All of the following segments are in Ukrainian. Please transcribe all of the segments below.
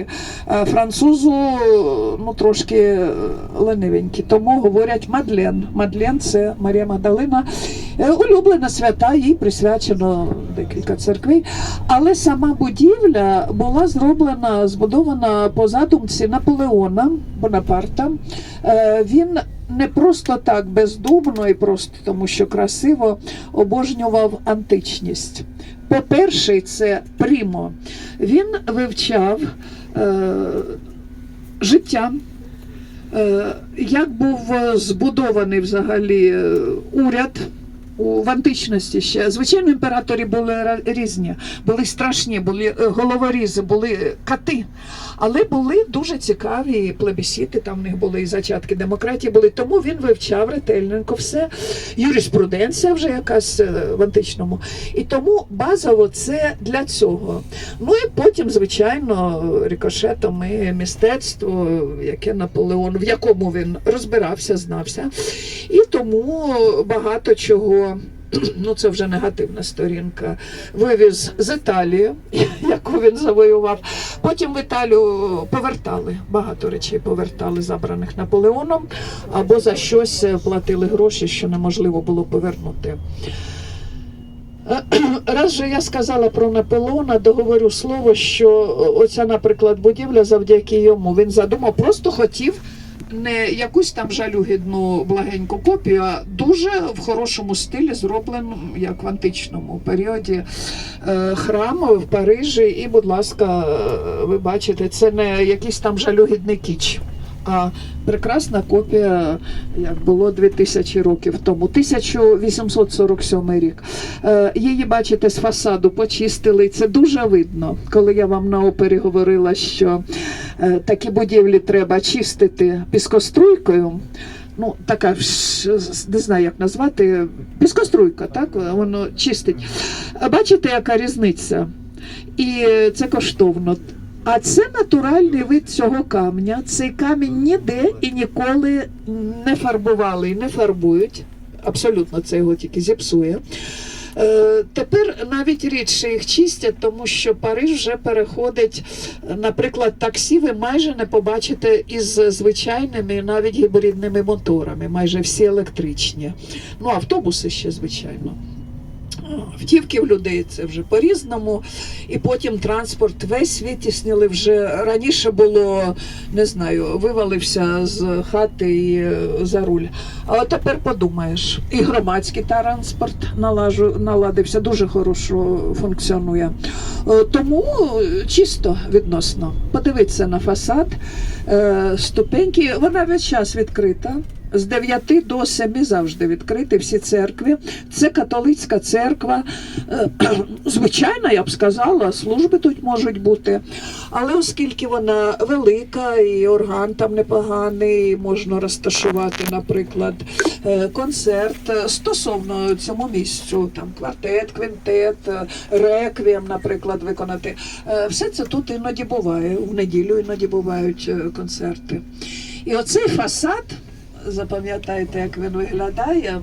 Е, Французу ну трошки е, ленивенькі, тому говорять Мадлен. Мадлен це Марія Магдалина. Е, Улюблена свята, їй присвячено декілька церквей. Але сама будівля була зроблена, збудована по задумці Наполеона Бонапарта. Він не просто так бездумно і просто тому, що красиво обожнював античність. По-перше, це Примо. Він вивчав е, життя, е, як був збудований взагалі е, уряд. У в античності ще звичайно імператорі були різні, були страшні, були е, головорізи, були кати, але були дуже цікаві плебісіти. Там в них були і зачатки демократії. Були тому він вивчав ретельненько все. Юриспруденція вже якась е, в античному. І тому базово це для цього. Ну і потім, звичайно, рикошетом і мистецтво, яке Наполеон, в якому він розбирався, знався. І тому багато чого. Ну, це вже негативна сторінка. Вивіз з Італії, яку він завоював. Потім в Італію повертали багато речей повертали, забраних Наполеоном, або за щось платили гроші, що неможливо було повернути. Раз же я сказала про Наполеона, договорю слово, що оця, наприклад, будівля завдяки йому він задумав, просто хотів не якусь там жалюгідну благеньку копію, а дуже в хорошому стилі зроблену, як в античному періоді, е, храм в Парижі. І, будь ласка, е, ви бачите, це не якийсь там жалюгідний кіч. А прекрасна копія, як було 2000 років тому, 1847 рік. Е, Її, бачите, з фасаду почистили. Це дуже видно. Коли я вам на опері говорила, що е, такі будівлі треба чистити піскоструйкою. Ну, така ж, не знаю, як назвати, піскоструйка, так? Воно чистить. Бачите, яка різниця? І це коштовно. А це натуральний вид цього камня. Цей камінь ніде і ніколи не фарбували і не фарбують. Абсолютно це його тільки зіпсує. Е, Тепер навіть рідше їх чистять, тому що Париж вже переходить, наприклад, таксі ви майже не побачите із звичайними, навіть гібридними моторами, майже всі електричні. Ну, автобуси ще, звичайно. Втівки в людей це вже по-різному, і потім транспорт весь світ тісніли вже раніше було, не знаю, вивалився з хати і е, за руль. А тепер подумаєш, і громадський транспорт налажу, наладився, дуже хорошо функціонує. Е, Тому чисто відносно. Подивитися на фасад, е, ступеньки, вона весь час відкрита. З 9 до 7 завжди відкриті всі церкви. Це католицька церква. Е, Звичайно, я б сказала, служби тут можуть бути. Але оскільки вона велика і орган там непоганий, можна розташувати, наприклад, е, концерт е, стосовно цьому місцю, там квартет, квінтет, реквієм, наприклад, виконати. Все це тут іноді буває. В неділю іноді бувають концерти. І оцей фасад запам'ятайте, як він виглядає.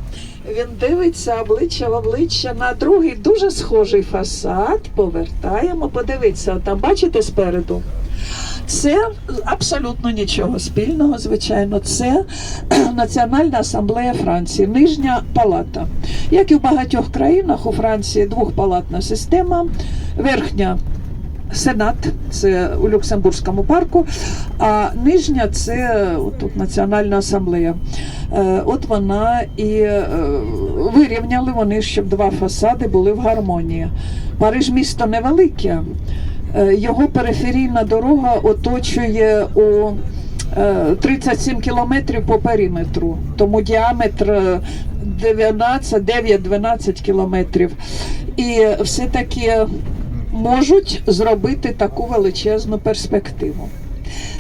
Він дивиться обличчя в обличчя на другий дуже схожий фасад. Повертаємо, подивіться, там бачите спереду. Це абсолютно нічого спільного, звичайно. Це Національна асамблея Франції, нижня палата. Як і в багатьох країнах у Франції двохпалатна система, верхня Сенат, це у Люксембурзькому парку, а нижня це тут Національна асамблея. Е, От вона і е, вирівняли вони, щоб два фасади були в гармонії. Париж місто невелике, е, його периферійна дорога оточує у е, 37 кілометрів по периметру, тому діаметр е, 19, 9-12 кілометрів. І все-таки можуть зробити таку величезну перспективу.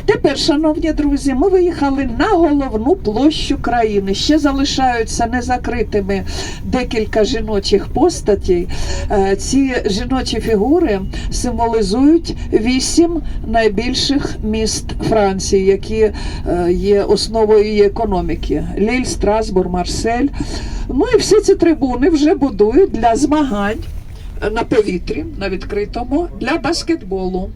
Тепер, шановні друзі, ми виїхали на головну площу країни. Ще залишаються незакритими декілька жіночих постатей. Е, Ці жіночі фігури символізують вісім найбільших міст Франції, які е, є основою її економіки: Ліль, Страсбур, Марсель. Ну і всі ці трибуни вже будують для змагань на повітрі, на відкритому, для баскетболу.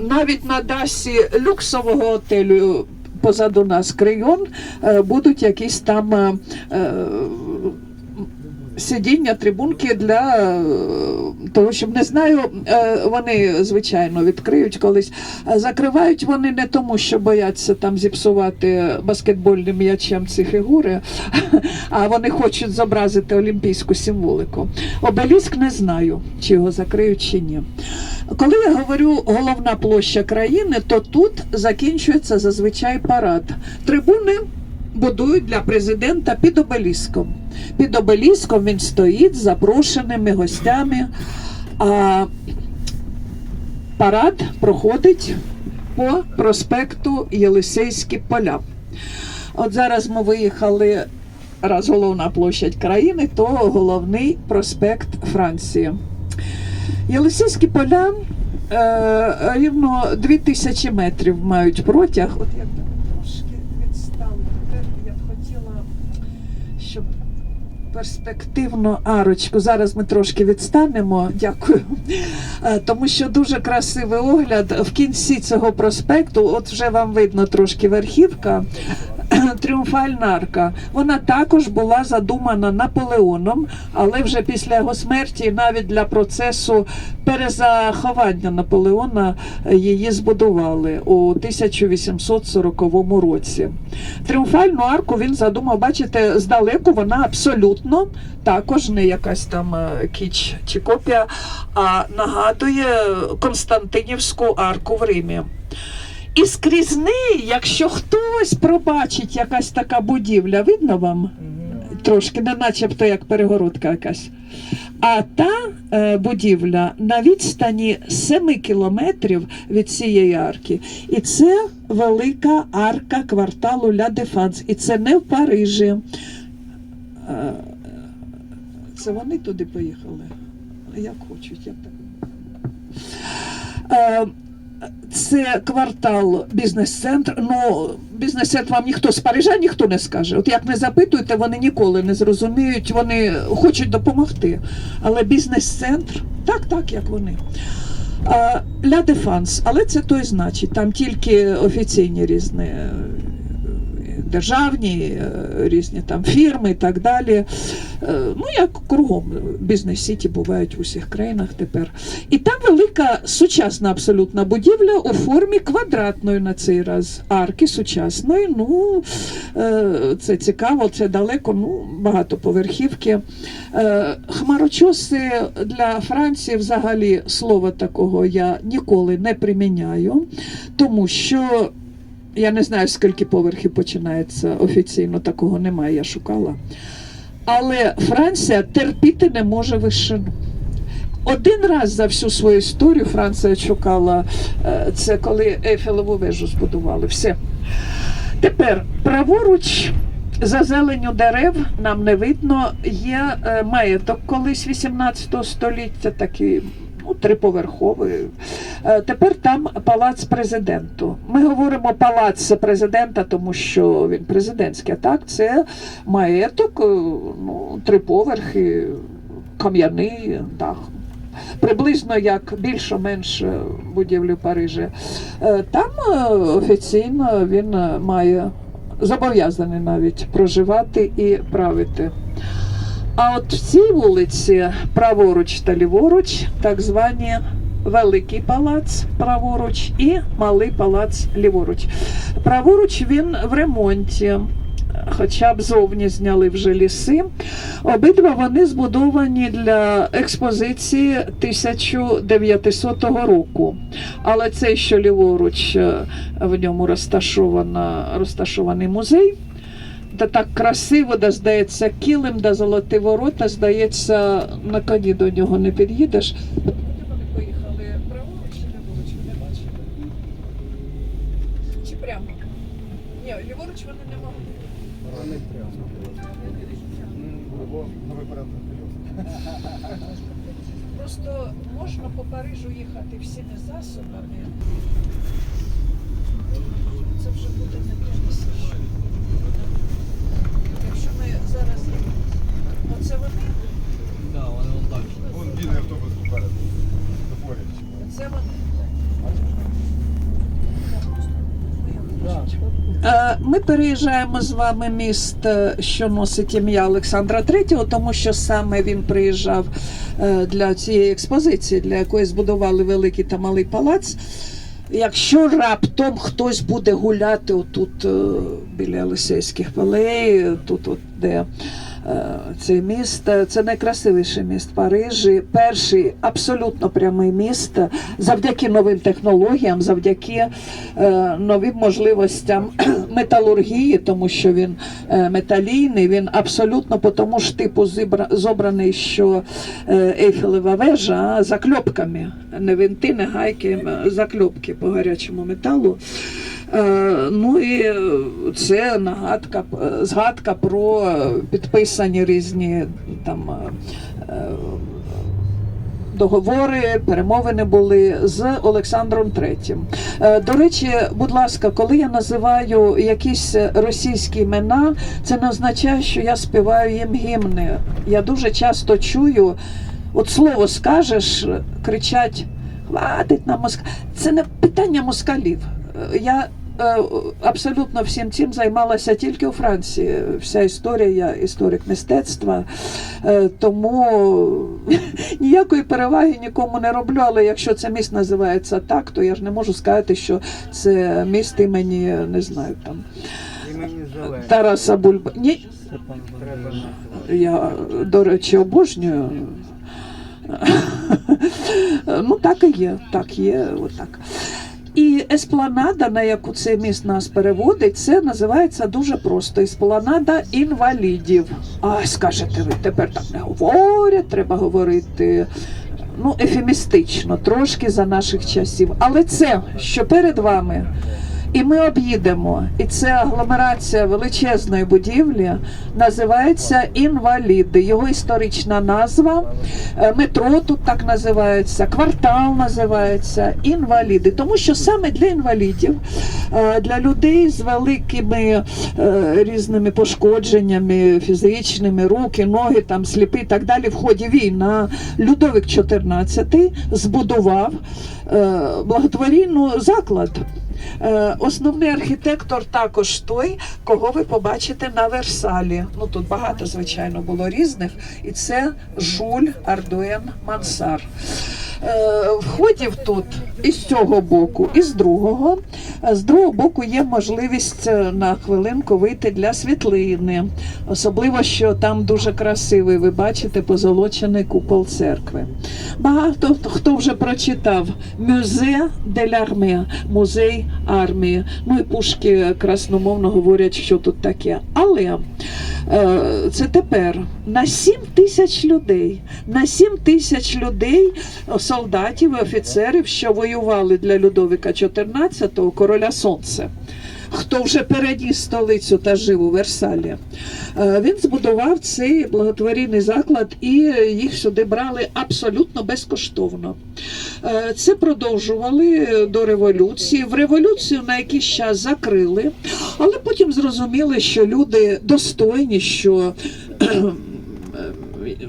навіть на дасі люксового готелю позаду нас Крийон е, будуть якісь там е, е, сидіння, трибунки для того, щоб не знаю, е, вони звичайно відкриють колись. Закривають вони не тому, що бояться там зіпсувати баскетбольним м'ячем ці фігури, а вони хочуть зобразити олімпійську символику. Обеліск не знаю, чи його закриють чи ні. Коли я говорю головна площа країни, то тут закінчується зазвичай парад. Трибуни будують для президента під обеліском. Під обеліском він стоїть з запрошеними гостями. А парад проходить по проспекту Єлисейські поля. От зараз ми виїхали, раз головна площадь країни, то головний проспект Франції. Єлисейські поля е, рівно 2000 метрів мають протяг. От як там трошки відстали. Тепер я б хотіла, щоб перспективно арочку. Зараз ми трошки відстанемо. Дякую. Е, Тому що дуже красивий огляд в кінці цього проспекту. От вже вам видно трошки верхівка. Тріумфальна арка. Вона також була задумана Наполеоном, але вже після його смерті, навіть для процесу перезаховання Наполеона е, її збудували у 1840 році. Тріумфальну арку він задумав, бачите, здалеку вона абсолютно також не якась там е, кіч чи копія, а нагадує Константинівську арку в Римі. І скрізь неї, якщо хтось пробачить якась така будівля, видно вам? Трошки, не начебто як перегородка якась. А та е, будівля на відстані 7 кілометрів від цієї арки. І це велика арка кварталу Ля Дефанс. І це не в Парижі. Е, це вони туди поїхали. Як хочуть, я так. Е, це квартал бізнес-центр. Ну, бізнес-центр вам ніхто з Парижа ніхто не скаже. От як не запитуєте, вони ніколи не зрозуміють, вони хочуть допомогти. Але бізнес-центр так, так, як вони. Ля Дефанс, але це той значить, там тільки офіційні різні державні, е, різні там фірми і так далі. Е, Ну, як кругом бізнес-сіті бувають в усіх країнах тепер. І там велика сучасна абсолютна будівля у формі квадратної на цей раз. Арки сучасної. Ну, е, це цікаво, це далеко, ну, багатоповерхівки. Хмарочоси для Франції взагалі слова такого я ніколи не приміняю, тому що я не знаю, скільки поверхів починається офіційно, такого немає, я шукала. Але Франція терпіти не може вишину. Один раз за всю свою історію Франція шукала е, це, коли Ейфелеву вежу збудували. Все. Тепер праворуч за зеленю дерев нам не видно. Є е, маєток колись 18 століття, такий ну, триповерховий. Е, Тепер там палац президенту. Ми говоримо палац президента, тому що він президентський. а Так, це маєток, е, ну, три поверхи, кам'яний дах. Приблизно як більш-менш будівлі в Е, Там офіційно він має зобов'язаний навіть проживати і правити. А от в цій вулиці праворуч та ліворуч, так звані Великий палац праворуч і малий палац ліворуч. Праворуч він в ремонті, хоча б зовні зняли вже ліси. Обидва вони збудовані для експозиції 1900 року. Але цей, що ліворуч, в ньому розташована, розташований музей. Та так красиво, де здається, килим, де золоті ворота, здається, на коні до нього не під'їдеш. Вони поїхали праворуч чи ліворуч, ви не бачили? Чи прямо? Ні, ліворуч вони не могли. Вони прямо. Просто можна по Парижу їхати всіми засобами. Це вже буде не 50. Якщо ми зараз їдемо. Оце вони, Да, вони вон далі. Вон білий автобус попереду. Поряд. це вони. Е, Ми переїжджаємо з вами міст, е, що носить ім'я Олександра III, тому що саме він приїжджав е, для цієї експозиції, для якої збудували великий та малий палац. Якщо раптом хтось буде гуляти отут е, біля Елисейських полей, тут, от, де е, це міст, це найкрасивіший міст Парижі. Перший абсолютно прямий міст завдяки новим технологіям, завдяки новим можливостям металургії, тому що він е, металійний, він абсолютно по тому ж типу зобраний, що е, Ейфелева вежа закльопками, не винти, не гайки, закльопки по гарячому металу. Е, Ну і це нагадка, згадка про підписані різні там. Договори, перемовини були з Олександром III. Е, До речі, будь ласка, коли я називаю якісь російські імена, це не означає, що я співаю їм гімни. Я дуже часто чую, от слово скажеш, кричать хватить на москаль. Це не питання москалів. Е, Я абсолютно всім цим займалася тільки у Франції. Вся історія, я історик мистецтва. Е, Тому ніякої переваги нікому не роблю. Але якщо це міст називається так, то я ж не можу сказати, що це міст імені, не знаю, там Тараса Бульба. Ні, я, до речі, обожнюю. Ну, так і є, так є, отак. І еспланада, на яку цей міст нас переводить, це називається дуже просто еспланада інвалідів. А скажете ви, тепер так не говорять, треба говорити ну, ефемістично, трошки за наших часів. Але це, що перед вами, і ми об'їдемо. І це агломерація величезної будівлі називається інваліди. Його історична назва е, метро тут так називається, квартал називається інваліди. Тому що саме для інвалідів, е, для людей з великими е, різними пошкодженнями фізичними, руки, ноги, там сліпі і так далі. В ході війна Людовик XIV збудував благотворійну заклад. Е, Основний архітектор також той, кого ви побачите на Версалі. Ну тут багато, звичайно, було різних, і це Жуль Ардуен Мансар. Е, Входів тут і з цього боку, і з другого. Е, З другого боку є можливість е, на хвилинку вийти для світлини. Особливо, що там дуже красивий, ви бачите, позолочений купол церкви. Багато хто- вже прочитав Мюзе де l'Armée, музей армії. Ну і пушки красномовно говорять, що тут таке. Але це тепер на 7 тисяч людей. На 7 тисяч людей, солдатів і офіцерів, що воювали для Людовика XIV, короля Сонце. Хто вже переніс столицю та жив у Версалі, Е, він збудував цей благотворійний заклад і їх сюди брали абсолютно безкоштовно. Е, Це продовжували до революції. В революцію на якийсь час закрили, але потім зрозуміли, що люди достойні, що е,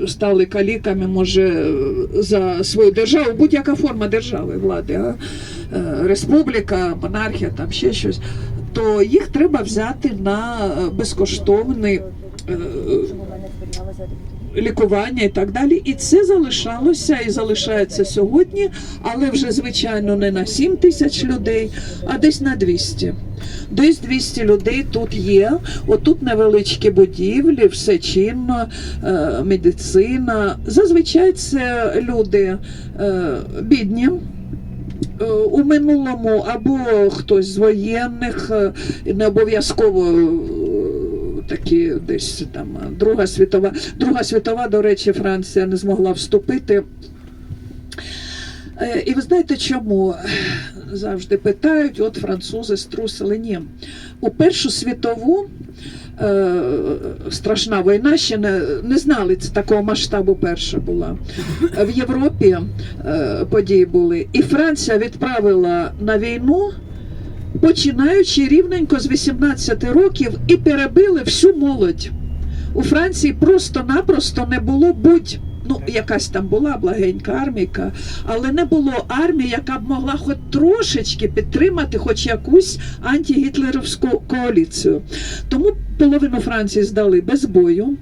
стали каліками, може, за свою державу, будь-яка форма держави, влади, а? Республіка, монархія, там ще щось, то їх треба взяти на е, безкоштовний. е, лікування і так далі. І це залишалося і залишається сьогодні, але вже звичайно не на 7 тисяч людей, а десь на 200. Десь 200 людей тут є. Отут невеличкі будівлі, все чинно, е, медицина. Зазвичай це люди бідні. Е, У минулому або хтось з воєнних, е, не обов'язково е, такі десь там Друга світова. Друга світова, до речі, Франція не змогла вступити. Е, І ви знаєте чому? Завжди питають, от французи струсили. Ні. У Першу світову е, страшна війна ще не, не знали, це такого масштабу перша була. В Європі е, події були. І Франція відправила на війну, починаючи рівненько з 18 років, і перебили всю молодь. У Франції просто-напросто не було будь Ну, якась там була благенька армійка, але не було армії, яка б могла хоч трошечки підтримати хоч якусь антигітлерівську коаліцію. Тому половину Франції здали без бою.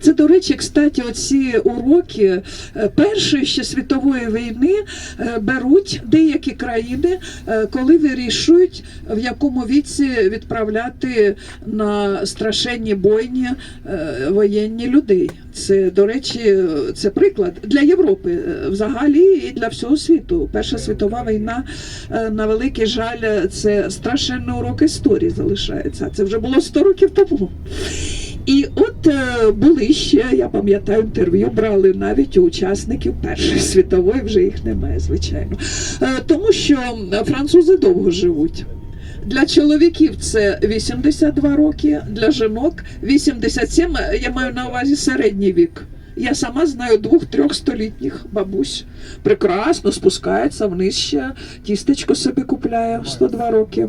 Це, до речі, кстати, оці уроки е, Першої ще світової війни е, беруть деякі країни, е, коли вирішують, в якому віці відправляти на страшенні бойні воєнні людей. Це, до речі, це приклад для Європи взагалі і для всього світу. Перша світова війна, на великий жаль, це страшенний урок історії залишається. Це вже було 100 років тому. І от е, були ще, я пам'ятаю, інтерв'ю брали навіть у учасників Першої світової, вже їх немає, звичайно. Е, тому що французи довго живуть. Для чоловіків це 82 роки, для жінок 87, я маю на увазі середній вік. Я сама знаю двох-трьох столітніх бабусь. Прекрасно спускається вниз ще, тістечко собі купляє в 102 роки.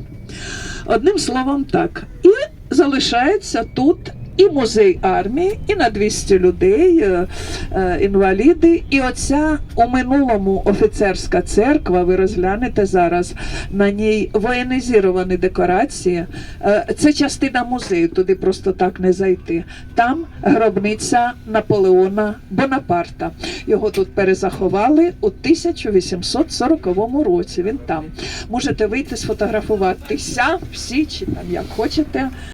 Одним словом, так. І залишається тут і музей армії, і на 200 людей, е, е, інваліди. І оця у минулому офіцерська церква, ви розглянете зараз, на ній воєнізовані декорації. Е, Це частина музею, туди просто так не зайти. Там гробниця Наполеона Бонапарта. Його тут перезаховали у 1840 році. Він там. Можете вийти сфотографуватися всі, чи там як хочете.